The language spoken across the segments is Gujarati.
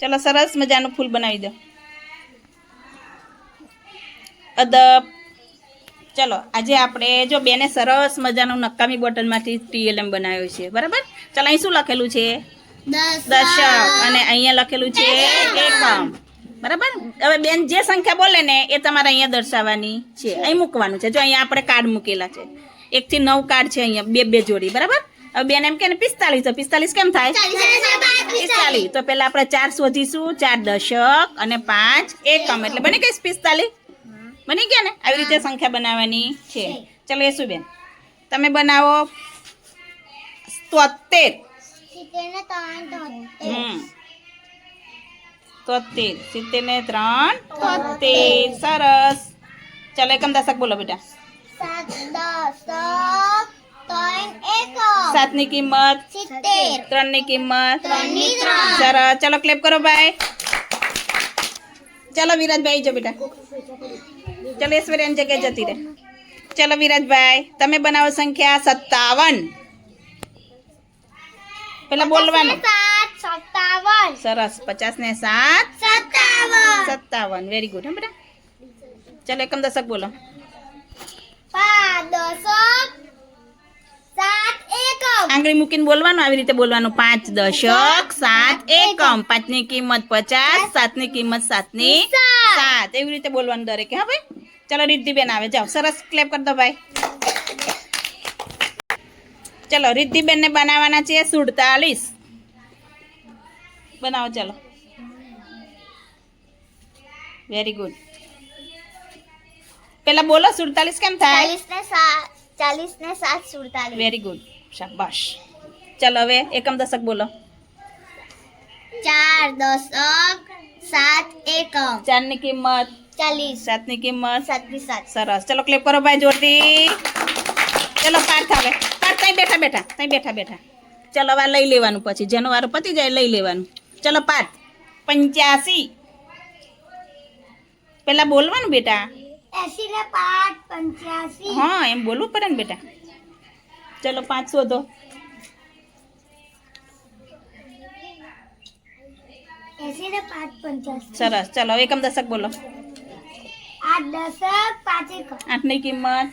ચલો સરસ મજાનું ફૂલ બનાવી દો. અદબ. ચલો આજે આપણે જો બેને સરસ મજાનું નકામી બોટલમાંથી ટીએલએમ બનાવ્યો છે બરાબર? ચલો અહીં શું લખેલું છે? દશક. અને અહીંયા લખેલું છે એકમ. બરાબર? હવે બેન જે સંખ્યા બોલે ને એ તમારે અહીંયા દર્શાવવાની છે. અહીં મૂકવાનું છે. જો અહીંયા આપણે કાર્ડ મૂકેલા છે. એકથી નવ કાર્ડ છે અહીંયા બે બે જોડી બરાબર? બેન એમ કે ને પિસ્તાલીસ તો પિસ્તાલીસ કેમ થાય? પિસ્તાલીસ તો પેલા આપણે ચાર શોધીશું ચાર દશક અને પાંચ એકમ. એટલે બની ગઈ પિસ્તાલીસ? બની ગયા ને? આવી રીતે સંખ્યા બનાવવાની છે. ચલો એ શું બેન? તમે બનાવો. તોતેર. હમ. તોતેર. સિત્તેર ને ત્રણ તોતેર. સરસ. ચાલો એકમ દશક બોલો બેટા. સાત દસ ત્રણ એક સાતની કિંમત સિત્તેર ત્રણની કિંમત ત્રણની ત્રણ. સરસ ચલો ક્લેપ કરો ભાઈ ચલો વિરાજભાઈ જો બેટા ચલો ઈશ્વરી એની જગ્યાએ જતી રહે ચલો વિરાજભાઈ તમે બનાવો સંખ્યા સત્તાવન પેલા બોલવાનું સાત સત્તાવન સરસ પચાસ ને સાત સત્તાવન સત્તાવન વેરી ગુડ હા બેટા ચલો એકમ દશક બોલો પાંચ દશક સાત એકમ આંગળી મૂકીને બોલવાનું આવી રીતે બોલવાનું. પાંચ દશક સાત એકમ. પાંચની કિંમત પચાસ સાતની કિંમત સાત. ની સાત. એવી રીતે બોલવાનું દરેકે. હા ભાઈ? ચલો રિદ્ધિબેન આવે. જાઓ. સરસ ક્લેપ કરી દો ભાઈ. ચલો રિદ્ધિબેનને બનાવવાના છે સુડતાલીસ. બનાવો ચલો. વેરી ગુડ પેલા બોલો સુડતાલીસ કેમ થાય? ચાલીસ ને સાત ચાલીસ ને સાત સુડતાલીસ. વેરી ગુડ શાબાશ ચલો હવે એકમ દશક બોલો ચાર દશક સાત એકમ ચારની કિંમત ચાલીસ સાતની કિંમત સાતની સાત સરસ ચલો ક્લિપ કરો ભાઈ જોરથી ચલો પાર્થ આવે પાર્થ ત્યાં બેઠા બેઠા ત્યાં બેઠા બેઠા ચલો હવે આ લઈ લેવાનું પછી જેનો વારો પતી જાય લઈ લેવાનું ચલો પાર્થ પંચ્યાસી પેલા બોલવાનું બેટા એસી ને પાંચ પંચ્યાસી હા એમ બોલવું પડે ને બેટા ચલો પાંચ શોધો એસી ને પાંચ પંચ્યાસી સરસ ચલો હવે એકમ દશક બોલો આઠ દશક પાંચ એકમ આઠની કિંમત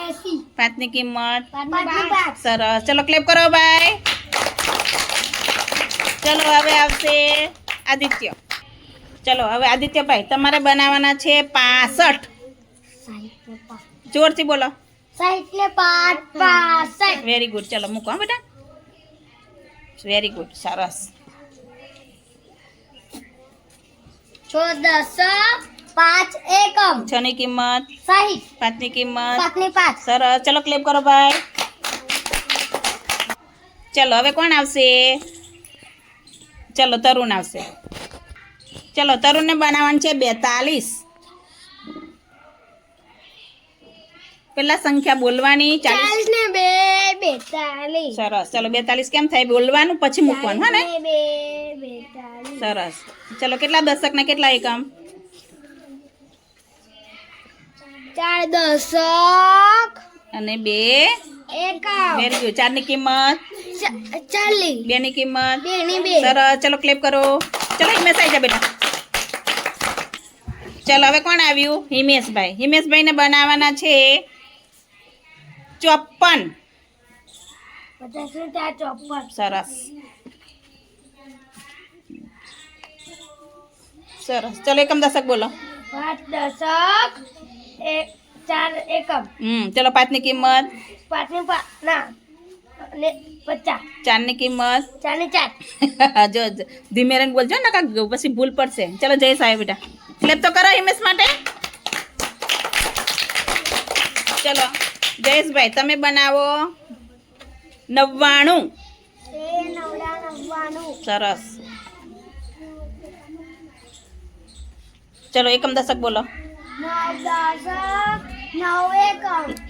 એસી પાંચની કિંમત પાંચની પાંચ સરસ ચલો ક્લેપ કરો ભાઈ ચલો હવે આવશે આદિત્ય ચલો હવે આદિત્યભાઈ તમારે બનાવવાના છે પાસઠ। સાહીઠ ને પાંચ જોરથી બોલો। સાહીઠ ને પાંચ પાસઠ વેરી ગુડ ચલો મૂકો હા બેટા વેરી ગુડ સરસ છ દશક પાંચ એકમ છ ની કિંમત સાહીઠ પાંચની કિંમત સાતની પાંચ સરસ ચલો ક્લેપ કરો ભાઈ ચલો હવે કોણ આવશે ચલો તરુણ આવશે ચલો તરુણને બનાવવાનું છે બેતાલીસ પેલા સંખ્યા બોલવાની? ચાલીસ? ને બે બેતાલીસ. સરસ. ચલો બેતાલીસ કેમ થાય? બોલવાનું પછી મૂકવાનું હા ને? ને સરસ. ચલો કેટલા દશક ને કેટલા એકમ? ચાર દશક. અને બે? એકમ. વેરી ગુડ ચારની કિંમત? ચા- ચાલીસ. બે ની કિંમત? બે ની બે. સરસ. ચલો ક્લેપ કરો. ચલો હિમેશ આવી જા બેટા. ચલો હવે કોણ આવ્યું? હિમેશભાઈ. હિમેશભાઈને બનાવવાના છે ચોપન પચાસ ને ચાર ચોપન સરસ સરસ ચલો એકમ દશક બોલો પાંચ દશક એક ચાર એકમ હમ ચલો પાંચની કિંમત પાંચની પાંચ ના ને પચાસ ચારની કિંમત ચાર ને ચાર જો જો, ધીમે રહીને બોલજો ને કાંક પછી ભૂલ પડશે ચલો જય સાહેબ બેટા ક્લેપ તો કરો હિમેશ માટે ચલો જયેશભાઈ તમે બનાવો? નવ્વાણું. સરસ. ચલો એકમ દશક બોલો.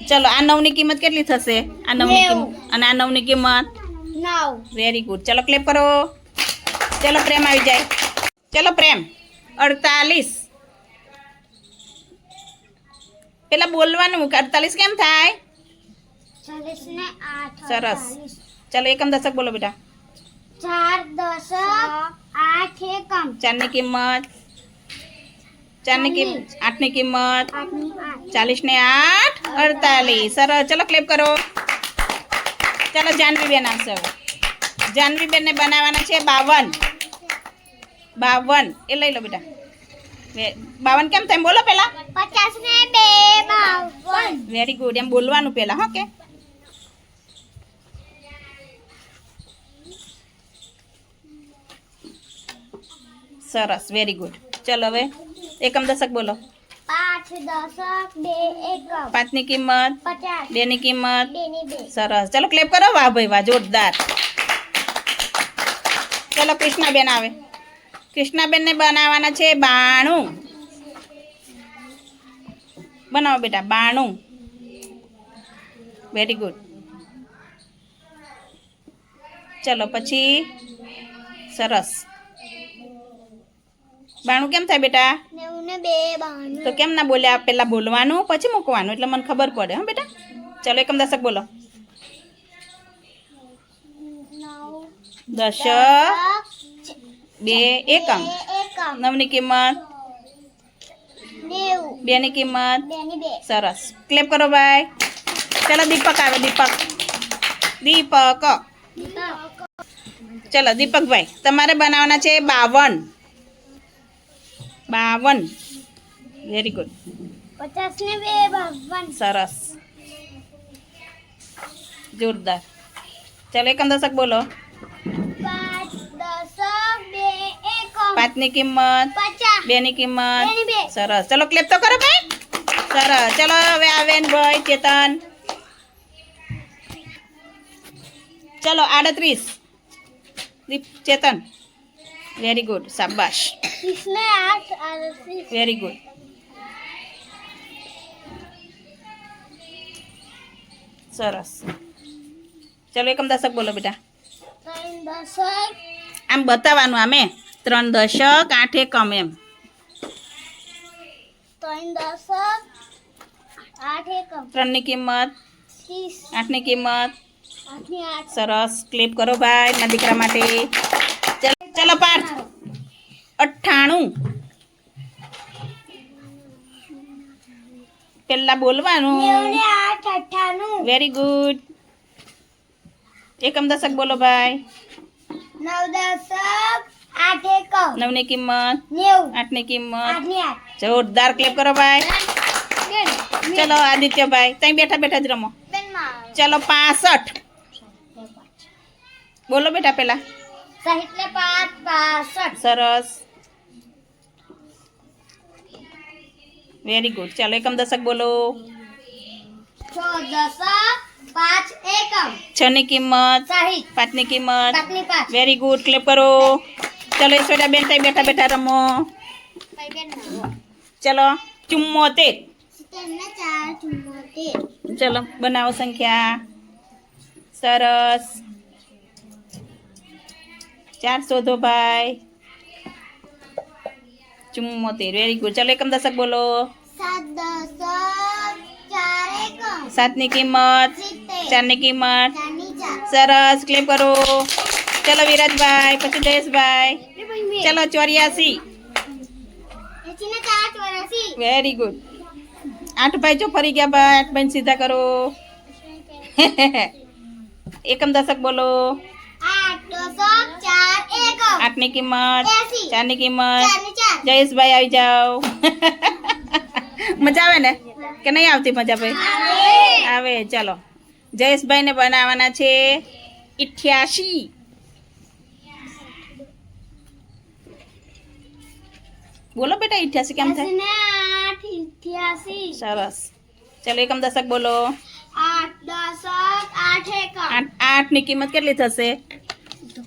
ચલો આ નવની કિંમત કેટલી થશે? આ નવની કિંમત અને આ નવની કિંમત? નવ. વેરી ગુડ ચલો ક્લેપ કરો. ચલો પ્રેમ આવી જાય. ચલો પ્રેમ. અડતાલીસ. પેલા બોલવાનું કે અડતાલીસ કેમ થાય ચાલીસ ને આઠ સરસ. અડતાલીસ. ચલો એકમ દશક બોલો બેટા ચાર દસ આઠ એકમ ચારની કિંમત ચારની કિંમત આઠની કિંમત આઠની આઠ ચાલીસ ને આઠ અડતાલીસ સરસ ચલો ક્લેપ કરો ચલો જાનવી બેન આવશે હવે જાનવી બેનને બનાવવાના છે બાવન બાવન એ લઈ લો બેટા વે- બાવન કેમ થાય એમ બોલો પેલા પચાસ ને બે બાવન વેરી ગુડ એમ બોલવાનું પેલા હો કે? સરસ. વેરી ગુડ ચલો હવે એકમ દશક બોલો. પાંચની કિંમત કિંમત. બે ની બે. સરસ. ચલો ક્લેપ કરો. વાહ ભાઈ વાહ. જોરદાર. ચલો કૃષ્ણાબેન આવે. કૃષ્ણાબેનને બનાવવાના છે બાણું. બનાવો બેટા બાણું. વેરી ગુડ ચલો પછી સરસ. બાણું કેમ થાય બેટા? તો કેમ ના બોલ્યા પેલા બોલવાનું પછી મૂકવાનું એટલે મને ખબર પડે હા બેટા. ચલો એકમ દશક બોલો. દશક. બે એકમ. નવની કિંમત બેની કિંમત? સરસ. ક્લેપ કરો ભાઈ. ચલો દીપક આવે દીપક. દીપક. ચલો દીપકભાઈ તમારે બનાવવાના છે બાવન. બાવન. વેરી ગુડ સરસ. જોરદાર. ચલો એકમ દશક બોલો. પાંચની કિંમત? બેની કિંમત. બેની બે. સરસ. ચલો ક્લેપ તો કરો ભાઈ. સરસ. ચલો હવે આવેન ભાઈ ચેતન. ચલો આડત્રીસ. દીપ ચેતન. વેરી ગુડ શાબાશ. ત્રીસ ને આઠ આડત્રીસ. વેરી ગુડ સરસ. ચલો એકમ દશક બોલો બેટા. ત્રણ દશક. આમ બતાવવાનું આમે ત્રણ દશક આઠ એકમ એમ ત્રણ દશક આઠ એકમ ત્રણની કિંમત ત્રીસ આઠની કિંમત આઠની આઠ સરસ ક્લિપ કરો ભાઈ મારા દીકરા માટે ચલો ચલો પાઠ અઠ્ઠાણું પેલા નેવું બોલવાનું ને આઠ અઠ્ઠાણું વેરી ગુડ એકમ દશક બોલો ભાઈ નવ દશક આઠ એકમ નવની કિંમત નેવું આઠની કિંમત આઠની આઠ જોરદાર ક્લિપ કરો ભાઈ ચલો આદિત્યભાઈ ત્યાં બેઠા બેઠા જ રમો ચલો પાસઠ બોલો બેટા પેલા સાહિત્ય ને પાંચ પાસઠ સરસ વેરી ગુડ ચાલો એકમ દશક બોલો છ દશક પાંચ એકમ છ ની કિંમત સાહિત પાંચની કિંમત પાંચની પાંચ વેરી ગુડ ક્લેપ કરો ચલો ઈશ્વર્યા બેન ત્યાં બેઠા બેઠા રમો ચલો ચુમ્મોતેર ચલો બનાવો સંખ્યા. સરસ. ચાર શોધો ભાઈ. ચુમ્મોતેર. વેરી ગુડ ચલો એકમ દશક બોલો. સાતની કિંમત. ચારની કિંમત. સરસ. ક્લેમ કરો. ચલો વિરાજભાઈ પછી જયેશભાઈ. ચલો ચોર્યાસી. વેરી ગુડ આઠ ભાઈ જો ફરી ગયા ભાઈ આઠ ભાઈ સીધા કરો. એકમ દશક બોલો. આઠની કિંમત ચારની કિંમત. જયેશભાઈ આવી જાઓ. મજા આવે ને? કે નહીં આવતી મજા ભાઈ? આવે ચલો. જયેશભાઈને બનાવવાના છે ઇઠ્યાસી. બોલો બેટા ઇઠ્યાસી કેમ એસી થાય ને આઠ ઇઠ્યાસી સરસ ચલો એકમ દશક બોલો આઠ દશક આઠ એકમ આઠ આઠની કિંમત કેટલી થશે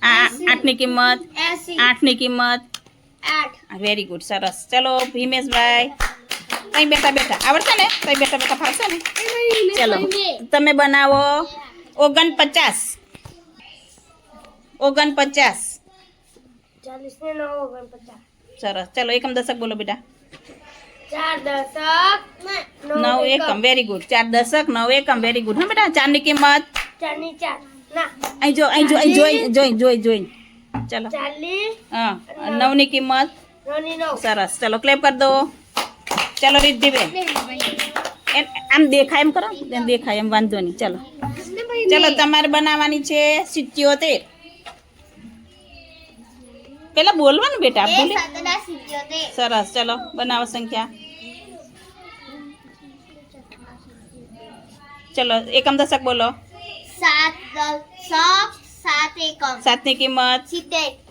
આ આઠની કિંમત એસી આઠની કિંમત આઠ વેરી ગુડ સરસ ચલો ભીમેશભાઈ અહીં બેઠા બેઠા આવડશે ને અહીં બેઠા બેઠા ફાવશે ને ચલો તમે બનાવો ઓગણપચાસ ઓગણપચાસ ચાલીસ ને નવ ઓગણપચાસ સરસ. ચલો એકમ દશક બોલો બેટા. ચાર દશક નવ એકમ. વેરી ગુડ ચાર દશક નવ એકમ. વેરી ગુડ હા બેટા ચારની કિંમત? ચારની ચાર. ના. અહીં જો અહીં જો અહીં જોઈ જોઈ જોઈ જોઈ. ચલો. હા નવની કિંમત? સરસ. ચલો ક્લેપ કરી દો. ચલો રિદ્ધિબેન એમ આમ દેખાય એમ કરો? એમ દેખાય એમ વાંધો નહીં. ચલો. ચલો તમારે બનાવવાની છે સિત્યોતેર. પેલા બોલવાનું બેટા બોલી. સરસ ચલો બનાવો સંખ્યા. ચલો એકમ દશક બોલો. સાતની સાત કિંમત.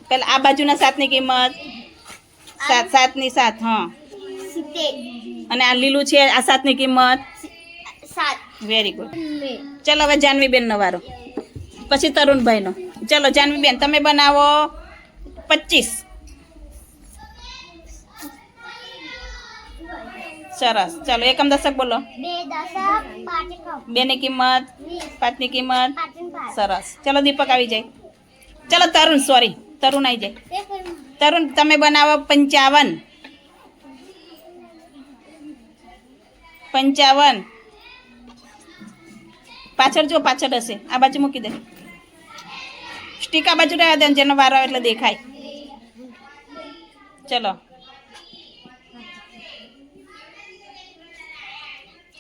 પેલા આ બાજુના સાતની કિંમત. સાત સાતની સાત હા. અને આ લીલું છે આ સાતની કિંમત. સાત. વેરી ગુડ ચલો હવે જાનવીબેન નો વારો. પછી તરુણભાઈનો. ચલો જાનવીબેન તમે બનાવો. પચીસ. સરસ. ચાલો એકમ દશક બોલો. બે ની કિંમત પાંચ પાંચની કિંમત. સરસ. ચાલો દીપક આવી જાય. ચાલો તરુણ સોરી તરુણ આવી જાય. તરુણ તમે બનાવો પંચાવન. પંચાવન. પાછળ જો પાછળ હશે. આ બાજુ મૂકી દે. સ્ટીક આ બાજુ રહેવા દે ને જેનો વારો એટલે દેખાય. ચલો.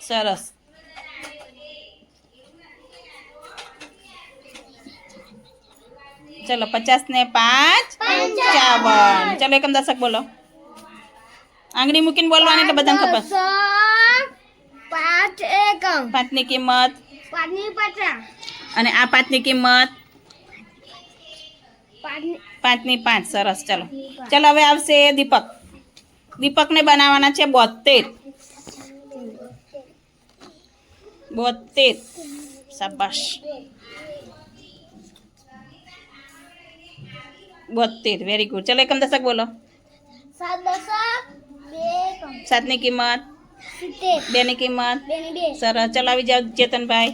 સરસ. ચલો પચાસ ને પાંચ. પંચાવન. ચલો એકમ દશક બોલો. આંગળી મૂકીને બોલવાની એટલે બધાને ખબર. પાંચ એકમ. પાંચની કિંમત. પાંચની પચાસ. અને આ પાંચની કિંમત. પાંચની પાંચની પાંચ સરસ ચલો. ચલો હવે આવશે દીપક. દીપકને બનાવવાના છે બોતેર બોતેર શાબાશ. બોતેર વેરી ગુડ ચલો એકમ દશક બોલો. સાતની કિંમત. બેની કિંમત. સરસ. ચલો આવી જાઓ ચેતનભાઈ.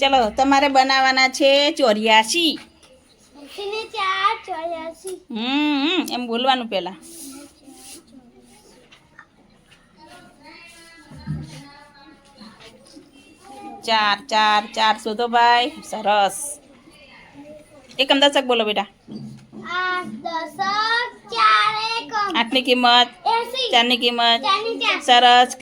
ચલો તમારે બનાવવાના છે ચોર્યાસી. હમ હમ, એમ બોલવાનું પેલા ચાર ચાર ચાર શોધો ભાઈ. સરસ. એકમ દશક બોલો બેટા. આઠની કિંમત ચારની કિંમત. સરસ.